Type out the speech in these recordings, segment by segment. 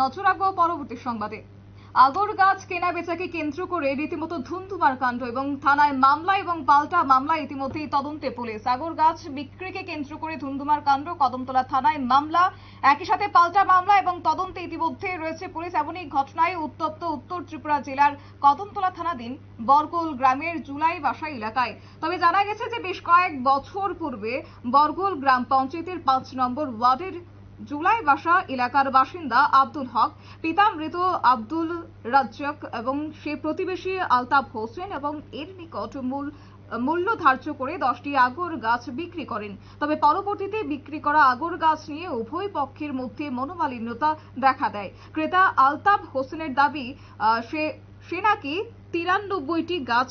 নজর রাখব পরবর্তী সংবাদে। আগর গাছ কেনা বেচাকে কেন্দ্র করে রীতিমতো ধুন্ধুমার কাণ্ড এবং থানায় মামলা এবং পাল্টা মামলা ইতিমধ্যেই তদন্তে পুলিশ। আগর গাছ বিক্রিকে কেন্দ্র করে ধুন্ধুমার কাণ্ড, কদমতলা থানায় মামলা, একই সাথে পাল্টা মামলা এবং তদন্তে ইতিমধ্যে রয়েছে পুলিশ। এমনই ঘটনায় উত্তপ্ত উত্তর ত্রিপুরা জেলার কদমতলা থানাধীন বরগোল গ্রামের জুলাই বাসা এলাকায়। তবে জানা গেছে যে বেশ কয়েক বছর পূর্বে বরগোল গ্রাম পঞ্চায়েতের পাঁচ নম্বর ওয়ার্ডের জুলাই বাসা এলাকার বাসিন্দা আব্দুল হক, পিতা মৃত আব্দুল রাজ্জাক এবং সে প্রতিবেশী আলতাফ হোসেন এবং এর নিকট মূল, মূল্য ধার্য করে দশটি আগর গাছ বিক্রি করেন। তবে পরবর্তীতে বিক্রি করা আগর গাছ নিয়ে উভয় পক্ষের মধ্যে মনোমালিন্যতা দেখা দেয়। ক্রেতা আলতাফ হোসেনের দাবি সে সে নাকি তিরানব্বইটি গাছ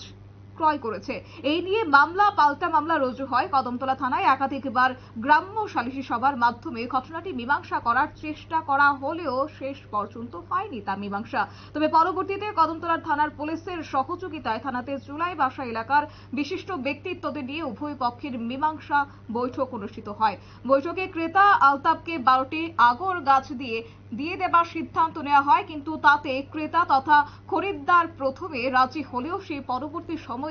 ক্রয় করেছে। এই নিয়ে মামলা, পাল্টা মামলা রুজু হয় কদমতলা থানায়। একাধিকবার গ্রাম্য সালিশি সভার মাধ্যমে ঘটনাটি মীমাংসা করার চেষ্টা করা হলেও শেষ পর্যন্ত হয়নি তা মীমাংসা। তবে পরবর্তীতে কদমতলা থানার পুলিশের সহযোগিতায় থানাতে জুলাই বাসা এলাকার বিশিষ্ট ব্যক্তিত্বদের নিয়ে উভয় পক্ষের মীমাংসা বৈঠক অনুষ্ঠিত হয়। বৈঠকে ক্রেতা আলতাবকে বারোটি আগর গাছ দিয়ে দিয়ে দেবার সিদ্ধান্ত নেওয়া হয়, কিন্তু তাতে ক্রেতা তথা খরিদ্দার প্রথমে রাজি হলেও সেই পরবর্তী সময়ে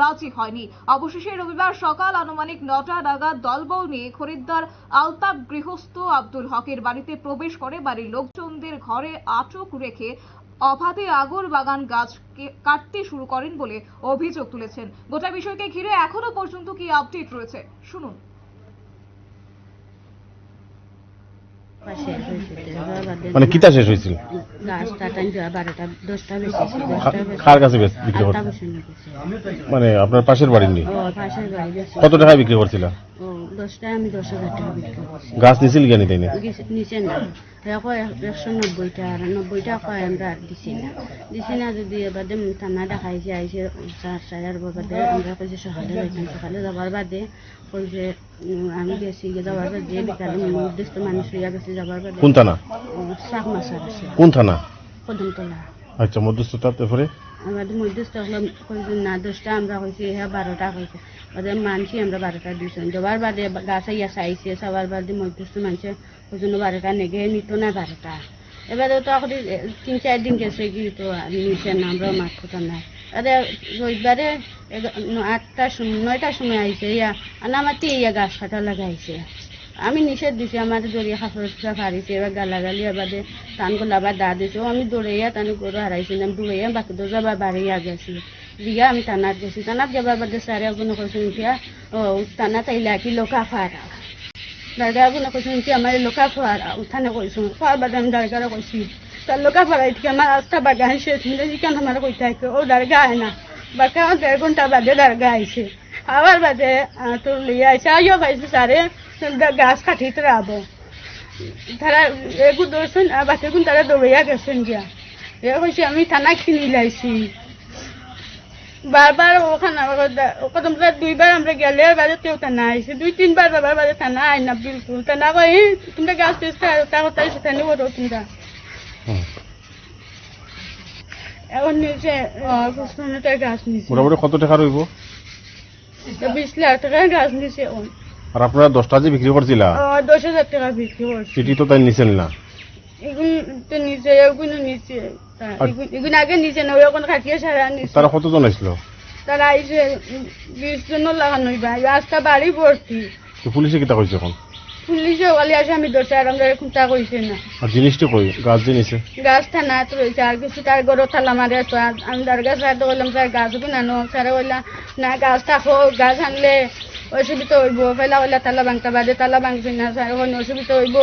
রাজি হয়নি। অবশেষে রবিবার সকাল আনুমানিক নটা নাগাদ দলবল নিয়ে খরিদ্দার আলতাব গৃহস্থ আব্দুল হকের বাড়িতে প্রবেশ করে বাড়ির লোকজনদের ঘরে আটক রেখে অবাধে আগর বাগান গাছ কাটতে শুরু করেন বলে অভিযোগ তুলেছেন। গোটা বিষয়কে ঘিরে এখনও পর্যন্ত কি আপডেট রয়েছে? শুনুন পাশে হয়েছে দেওয়া বাদে মানে কিতা শেষ হয়েছিল? কার কাছে বিক্রি মানে আপনার পাশের বাড়ির গেছে কত টাকায় বিক্রি করছিল? দশটায় আমি দশ হাজার টাকা বিক্রি করছি। গাছ নিছিল জ্ঞানী তাই না। নিচে না এখন একশো নব্বইটা আর নব্বইটা কয় আমরা আর দিছি না। দিছি না যদি এবারে থানা দেখাইছে আইসে চার সাজার বাদে আমরা কইছে সকালে যাইতাম। সকালে যাবার বাদে কইছে আমি গেছি যাবার বাদে বিকালে নির্দিষ্ট মানুষ লইয়া গেছে যাবার বাদে। কোন থানা? শাক আছে কোন থানা? কদমতলা। আচ্ছা মধ্যস্থতা তারপরে আমাদের মধ্যস্থ হলাম কইছে না দশটা আমরা কইছি হ্যাঁ বারোটা কইছে। বাদে মানছি আমরা বারোটা দিয়েছি যাবার বাদে গাছ ইয়া চাইছে সবার বাদে মধ্যস্থ মানুষে কইছে বারোটা নেগে নিত না বারোটা এবারে তো এখন তিন চার দিন গেছে কি তো নিচে না আমরা মাঠ কথা নাই আরে রবিবারে আটটার সময় নয়টার সময় আইছে ইয়া আর আমাতে ইয়া গাছ কাটা লাগাইছে আমি নিষেধ দিছি আমার জড়িয়ে খাফড়া ফারিছে এবার গালাগালি এবারে টানগুলো আবার দা দিছে আমি দৌড়াইয়া টানি গরু হারাইছিলাম দৌড়াইয়া বাকি দোজা আবার বাড়িয়া গেছি দিয়া আমি টানাত গেছি টানাত যাবার বাদে স্যারে কোনো কৈছেন এতিয়া ও টানাত আহিলে কি লোকা ফাৰা দাৰগা আপুনি কৈছোঁ কি এই লোকা ফুৱাৰা উঠানে কৈছোঁ খোৱাৰ বাদে আমি দাৰগাৰে কৈছি তাৰ লোকা ফুৱাৰা এদিকে আমাৰ ৰাস্তা বাগান শেষ মিলে যিকান আমাৰ কৈ থাকে ও দাৰগা আহে না বাকা দেড় ঘণ্টা বাদে দারগা আইছে আবার বাদে তোর লিয়ে আইছে আইও পাইছে সারে গাছ কাটিতে রাবো তারা এগু দৌড়ছেন আর বাকিগুন তারা দৌড়াইয়া গেছেন গিয়া এ কইছে আমি থানা কিনি লাইছি বারবার ওখানে কদম দুইবার আমরা গেলে বাজে কেউ থানা আইছে দুই তিনবার বাবার বাজে থানা আই না বিলকুল থানা কই তোমরা গাছ পেয়েছে তার কথা সেখানে বলো তোমরা। এখন নিচে গাছ নিচে মোটামুটি কত টাকা রইব? বিশ লাখ টাকার গাছ ও আর আপনারা দশটা যে বিক্রি করছিল? দশ হাজার টাকা বিক্রি করছে। সেটি তো তাই নিছেন না। তারা কতজন আসছিল তারা আইসে বিশ জন লাগানো রাস্তা বাড়ি ভর্তি পুলিশে কিতা কইছে এখন পুলিশে ওখানে আসে আমি দরজা আর আমরা খুঁটা কইছে না আর জিনিসটা কই গাছ নিছে গাছ থানা তো রয়েছে আর কিছু তার গরো থালা মারে তো আমি তার গাছ রাখতে বললাম স্যার গাছ না স্যারে বললাম না গাছ থাকো গাছ আনলে অসুবিধা হইব। ফেলা হইলা তালা ভাঙতে বাদে তালা ভাঙছি না ওখানে অসুবিধা হইব।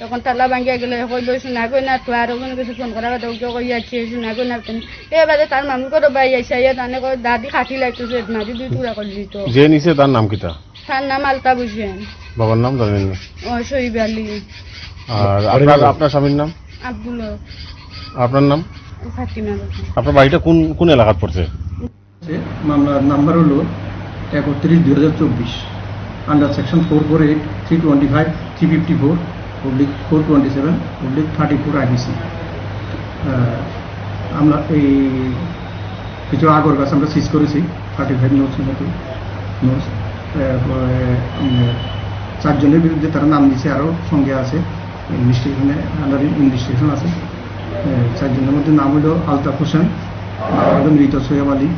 তখন তালা ভাঙিয়া গেলে কইল শোনা কই না তো আর ওখানে কিছু ফোন করা কথা উঠে কই আছে শোনা কই না তুমি এবারে তার মামি করে বাই আইসা ইয়া তানে কই দাদি খাটি লাগতেছে মাঝে দুই টুকরা করে দিত। যে নিছে তার নাম কিতা? তার নাম আলতা বুঝবেন বাবার নাম জানেন না? ও শহীদ আলী। আর আপনার আপনার স্বামীর নাম? আব্দুল। আপনার নাম? ফাতিমা। আপনার বাড়িটা কোন কোন এলাকাত পড়ছে? মামলার নাম্বার হলো একত্রিশ দুই হাজার চব্বিশ। Under section four four eight three twenty five three fifty four public four twenty seven public thirty four IPC আমরা এই কিছু আগর গাছ আমরা সিজ করেছি থার্টি ফাইভ নোটস মতো নোটস চারজনের বিরুদ্ধে তারা নাম দিছে আরও সঙ্গে আছে ইনভেস্টিগেশনে আন্ডার ইনভেস্টিগেশন আছে। চারজনের মধ্যে নাম হলো আলতাফ হোসেন মৃত সৈয়ব আলী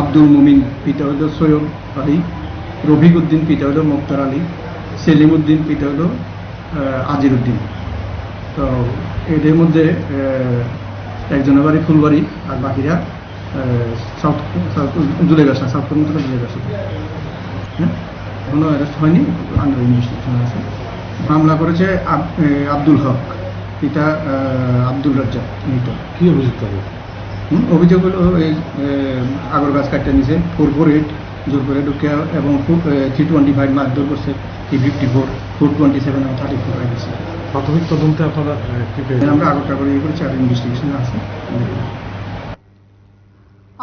আব্দুল মুমিন পিতা হলো সৈয়দ আলী রফিক উদ্দিন পিতা হলো মুক্তার আলী সেলিম উদ্দিন পিতা হলো আজির উদ্দিন। তো এদের মধ্যে আহ, একজনের বাড়ি ফুলবাড়ি আর বাকিরা south south Julegachha south Karmatala Julegachha. হ্যাঁ? এখনও অ্যারেস্ট হয়নি আন্ডার ইনভেস্টিগেশন আছে। মামলা করেছে আব্দুল হক পিতা আব্দুল রাজ্জাক মৃত কি অভিযোগ হুম, অভিযোগ হলো এই গাছ কাটতে নিছে। ফোর ফোর এইট জোর করে ঢুকে এবং থ্রি টোয়েন্টি ফাইভ মার্ক জোর করছে three fifty four four twenty seven এবং থার্টি ফোর হয়ে প্রাথমিক তদন্তে আপনারা আমরা আগরটা করে ইয়ে করেছি আর ইনভেস্টিগেশন আছে।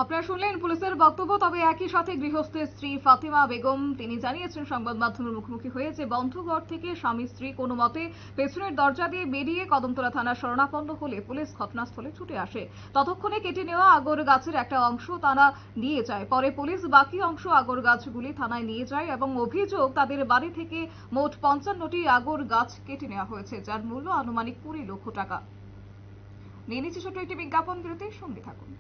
আপনারা শুনলেন পুলিশের বক্তব্য, তবে একই সাথে গৃহস্থের স্ত্রী ফাতিমা বেগম, তিনি জানিয়েছেন, সংবাদ মাধ্যমের মুখোমুখি হয়েছে বন্ধ ঘর থেকে স্বামী স্ত্রী কোনো মতে পেছনের দরজা দিয়ে বেরিয়ে কদমতলা থানার শরণাপন্ন হলে পুলিশ ঘটনাস্থলে ছুটে আসে। ততক্ষণে কেটে নেওয়া আগর গাছের একটা অংশ তারা নিয়ে যায়। পরে পুলিশ বাকি অংশ আগর গাছগুলি থানায় নিয়ে যায় এবং অভিযোগ, তাদের বাড়ি থেকে মোট পঞ্চান্নটি আগর গাছ কেটে নেওয়া হয়েছে, যার মূল্য আনুমানিক কুড়ি লক্ষ টাকা। নিয়ে নিচ্ছে ছোট্ট একটি বিজ্ঞাপন, বিরতির সঙ্গে থাকুন।